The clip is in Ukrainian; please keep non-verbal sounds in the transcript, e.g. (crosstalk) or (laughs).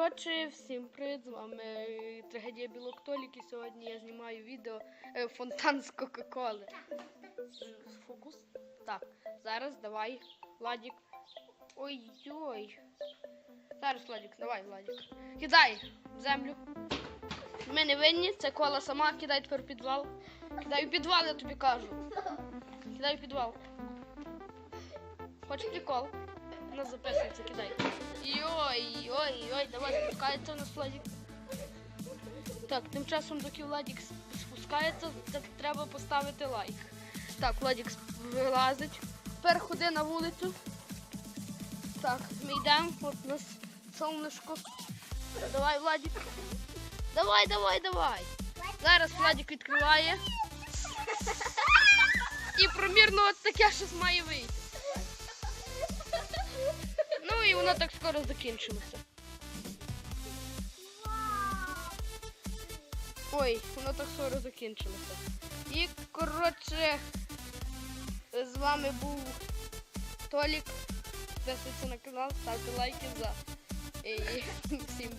коротше, всім привіт! З вами трагедія Білок Толік і сьогодні я знімаю відео е, фонтан з Кока-Коли. Фокус? Так, зараз давай, Владік. Ой-ой. Зараз, Владік, давай, Владік. Кидай в землю. Ми не винні, це кола сама, кидай тепер в підвал. Кидай у підвал, я тобі кажу. Кидай в підвал. Хочеш прикол? У нас записується, кидай. Йой, ой, давай спускається у нас Владик. Так, тим часом, доки Владик спускається, так треба поставити лайк. Так, Владик вилазить. Тепер ходи на вулицю. Так, ми йдемо, от нас сонечко. Давай, Владик. Давай, давай, давай. Зараз Владик відкриває. І примірно от таке щось має вийти. Ну і воно так скоро закінчилося. Ой, воно так скоро закінчилося. І коротше, з вами був Толік. Підписуйтесь на канал, ставте лайки за. І (laughs) всім.